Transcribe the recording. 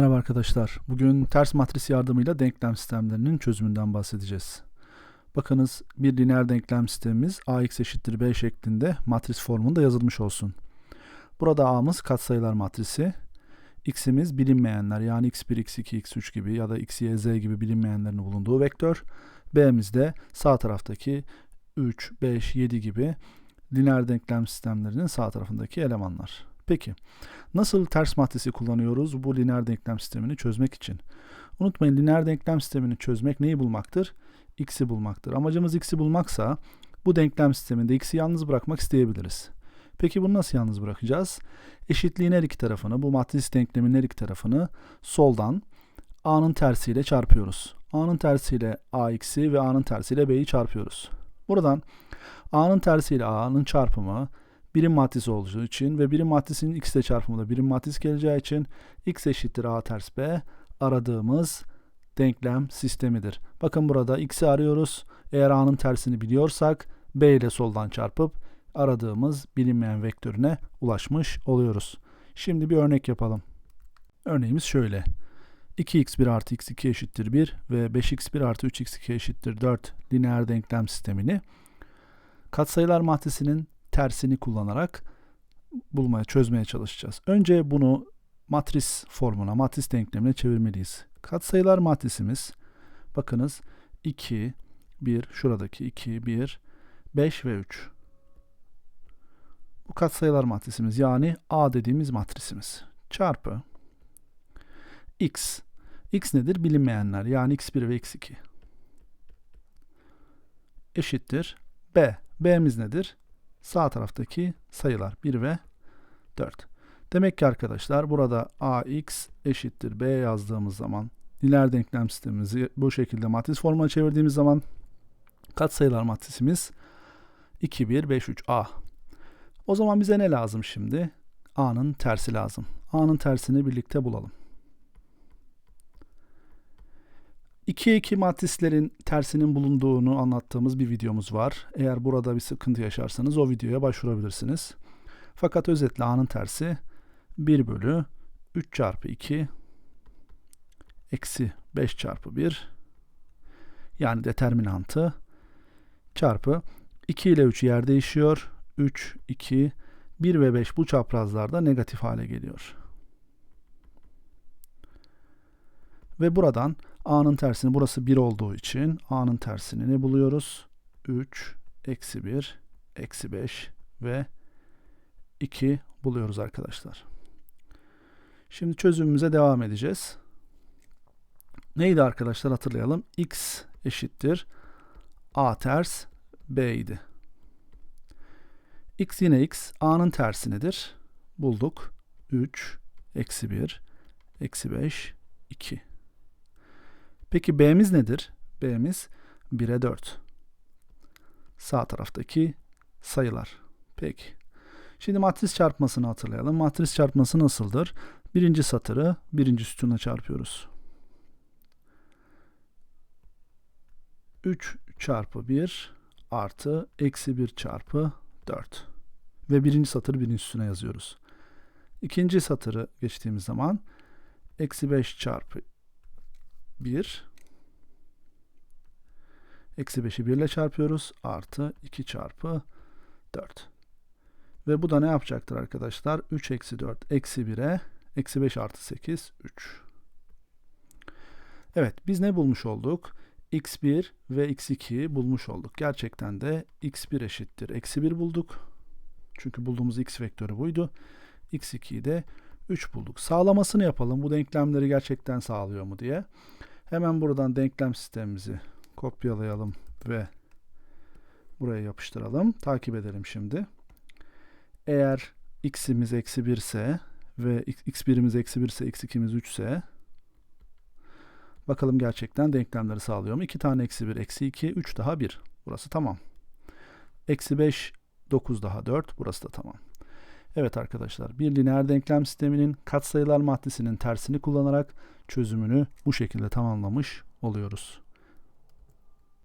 Merhaba arkadaşlar. Bugün ters matris yardımıyla denklem sistemlerinin çözümünden bahsedeceğiz. Bakınız bir lineer denklem sistemimiz ax eşittir b şeklinde matris formunda yazılmış olsun. Burada a'mız katsayılar matrisi, x'imiz bilinmeyenler yani x1, x2, x3 gibi ya da x, y, z gibi bilinmeyenlerin bulunduğu vektör, b'miz de sağ taraftaki 3, 5, 7 gibi lineer denklem sistemlerinin sağ tarafındaki elemanlar. Peki, nasıl ters matrisi kullanıyoruz bu lineer denklem sistemini çözmek için? Unutmayın lineer denklem sistemini çözmek neyi bulmaktır? X'i bulmaktır. Amacımız x'i bulmaksa bu denklem sisteminde x'i yalnız bırakmak isteyebiliriz. Peki bunu nasıl yalnız bırakacağız? Eşitliğin her iki tarafını, bu matris denklemin her iki tarafını soldan a'nın tersiyle çarpıyoruz. a'nın tersiyle ax'i ve a'nın tersiyle b'yi çarpıyoruz. Buradan a'nın tersiyle a'nın çarpımı birim matris olduğu için ve birim matrisinin x ile çarpımı da birim matris geleceği için x eşittir a ters b aradığımız denklem sistemidir. Bakın burada x'i arıyoruz. Eğer a'nın tersini biliyorsak b ile soldan çarpıp aradığımız bilinmeyen vektörüne ulaşmış oluyoruz. Şimdi bir örnek yapalım. Örneğimiz şöyle. 2x1 artı x2 eşittir 1 ve 5x1 artı 3x2 eşittir 4 lineer denklem sistemini katsayılar matrisinin tersini kullanarak bulmaya, çözmeye çalışacağız. Önce bunu matris formuna, matris denklemine çevirmeliyiz. Katsayılar matrisimiz, bakınız 2, 1, şuradaki 2, 1, 5 ve 3. Bu katsayılar matrisimiz yani A dediğimiz matrisimiz. Çarpı X. X nedir? Bilinmeyenler yani X1 ve X2. Eşittir B. B'miz nedir? Sağ taraftaki sayılar 1 ve 4. Demek ki arkadaşlar burada ax eşittir b yazdığımız zaman lineer denklem sistemimizi bu şekilde matris formuna çevirdiğimiz zaman katsayılar matrisimiz 2, 1, 5, 3 a. O zaman bize ne lazım şimdi? a'nın tersi lazım. a'nın tersini birlikte bulalım. 2'ye 2 matrislerin tersinin bulunduğunu anlattığımız bir videomuz var. Eğer burada bir sıkıntı yaşarsanız o videoya başvurabilirsiniz. Fakat özetle a'nın tersi 1 bölü 3 çarpı 2 eksi 5 çarpı 1 yani determinantı çarpı 2 ile 3 yer değişiyor. 3, 2, 1 ve 5 bu çaprazlarda negatif hale geliyor. Ve buradan a'nın tersini burası 1 olduğu için a'nın tersini ne buluyoruz? 3, eksi 1, eksi 5 ve 2 buluyoruz arkadaşlar. Şimdi çözümümüze devam edeceğiz. Neydi arkadaşlar hatırlayalım. x eşittir a ters b idi. x yine x. a'nın tersi nedir? Bulduk. 3, eksi 1, eksi 5, 2. Peki B'miz nedir? B'miz 1'e 4. Sağ taraftaki sayılar. Peki. Şimdi matris çarpmasını hatırlayalım. Matris çarpması nasıldır? Birinci satırı birinci sütuna çarpıyoruz. 3 çarpı 1 artı eksi 1 çarpı 4. Ve birinci satırı birinci sütuna yazıyoruz. İkinci satırı geçtiğimiz zaman eksi 5 çarpı 1 eksi 5'i 1 ile çarpıyoruz. Artı 2 çarpı 4. Ve bu da ne yapacaktır arkadaşlar? 3 eksi 4 eksi 1'e eksi 5 artı 8 3. Evet biz ne bulmuş olduk? x1 ve x2'yi bulmuş olduk. Gerçekten de x1 eşittir. Eksi 1 bulduk. Çünkü bulduğumuz x vektörü buydu. x2'yi de 3 bulduk. Sağlamasını yapalım. Bu denklemleri gerçekten sağlıyor mu diye. Hemen buradan denklem sistemimizi kopyalayalım ve buraya yapıştıralım. Takip edelim şimdi. Eğer x'imiz eksi 1 ise ve x1'imiz eksi 1 ise x2'miz 3 ise bakalım gerçekten denklemleri sağlıyor mu? 2 tane eksi 1 eksi 2 3 daha 1. Burası tamam. Eksi 5 9 daha 4. Burası da tamam. Evet arkadaşlar bir lineer denklem sisteminin katsayılar matrisinin tersini kullanarak çözümünü bu şekilde tamamlamış oluyoruz.